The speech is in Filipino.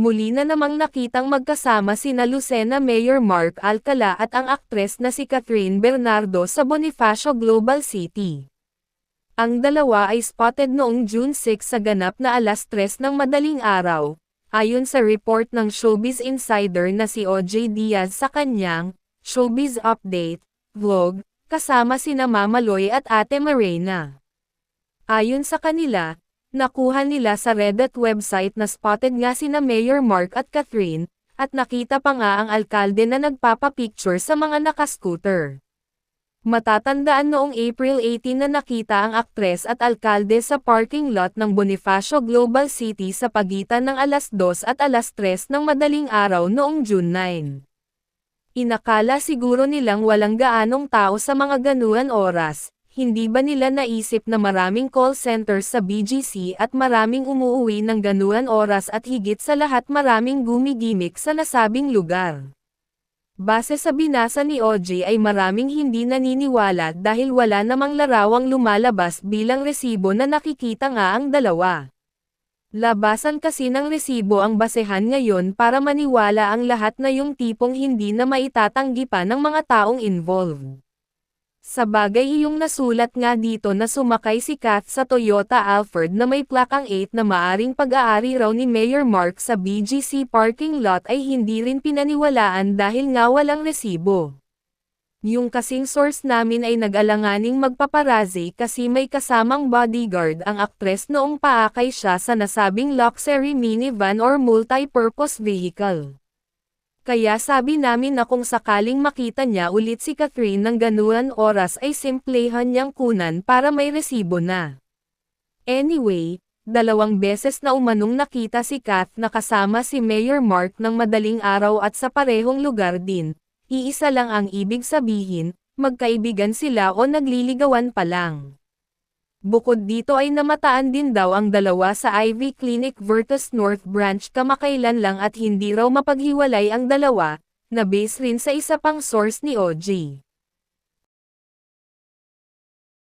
Muli na namang nakitang magkasama sina Lucena Mayor Mark Alcala at ang aktres na si Catherine Bernardo sa Bonifacio Global City. Ang dalawa ay spotted noong June 6 sa ganap na alas 3 ng madaling araw, ayon sa report ng Showbiz Insider na si OJ Diaz sa kanyang Showbiz Update vlog, kasama sina Mama Loy at Ate Marina. Ayon sa kanila, nakuha nila sa Reddit website na spotted nga sina Mayor Mark at Catherine, at nakita pa nga ang alkalde na nagpapapicture sa mga nakascooter. Matatandaan noong April 18 na nakita ang aktres at alkalde sa parking lot ng Bonifacio Global City sa pagitan ng alas 2 at alas 3 ng madaling araw noong June 9. Inakala siguro nilang walang gaanong tao sa mga ganuan oras, hindi ba nila naisip na maraming call centers sa BGC at maraming umuuwi ng ganuan oras at higit sa lahat maraming gumigimik sa nasabing lugar. Base sa binasa ni OJ ay maraming hindi naniniwala dahil wala namang larawang lumalabas bilang resibo na nakikita nga ang dalawa. Labasan kasi ng resibo ang basehan ngayon para maniwala ang lahat na yung tipong hindi na maitatanggi pa ng mga taong involved. Sa bagay yung nasulat nga dito na sumakay si Kath sa Toyota Alphard na may plakang 8 na maaring pag-aari raw ni Mayor Mark sa BGC parking lot ay hindi rin pinaniwalaan dahil nga walang resibo. Yung kasing source namin ay nag-alanganing magpaparazi kasi may kasamang bodyguard ang aktres noong paakay siya sa nasabing luxury minivan or multi-purpose vehicle. Kaya sabi namin na kung sakaling makita niya ulit si Catherine ng ganuan oras ay simplehan niyang kunan para may resibo na. Anyway, dalawang beses na umanong nakita si Kath na kasama si Mayor Mark ng madaling araw at sa parehong lugar din, Iisa lang ang ibig sabihin, magkaibigan sila o nagliligawan pa lang. Bukod dito ay namataan din daw ang dalawa sa Ivy Clinic Virtus North Branch kamakailan lang at hindi raw mapaghiwalay ang dalawa, na base rin sa isa pang source ni OG.